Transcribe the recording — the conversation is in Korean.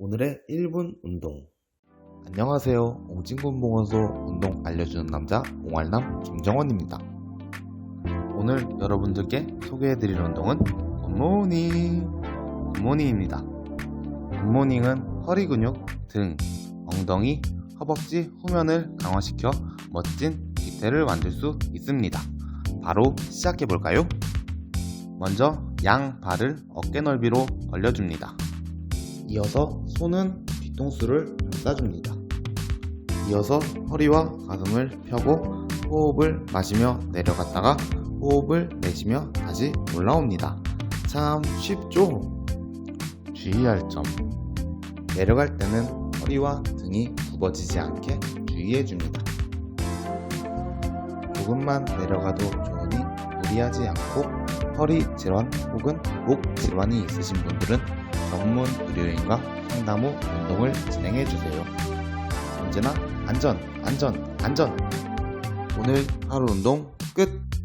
오늘의 1분 운동. 안녕하세요. 옹진군보건소 운동 알려주는 남자 옹알남 김정원입니다. 오늘 여러분들께 소개해드릴 운동은 굿모닝. 굿모닝입니다. 굿모닝은 허리 근육, 등, 엉덩이, 허벅지, 후면을 강화시켜 멋진 기태를 만들 수 있습니다. 바로 시작해볼까요? 먼저 양 발을 어깨 넓이로 벌려줍니다. 이어서 손은 뒤통수를 감싸줍니다. 이어서 허리와 가슴을 펴고 호흡을 마시며 내려갔다가 호흡을 내쉬며 다시 올라옵니다. 참 쉽죠? 주의할 점. 내려갈 때는 허리와 등이 굽어지지 않게 주의해줍니다. 조금만 내려가도 좋으니 무리하지 않고 허리 질환 혹은 목 질환이 있으신 분들은 전문 의료인과 상담 후 운동을 진행해 주세요. 언제나 안전, 안전, 안전! 오늘 하루 운동 끝!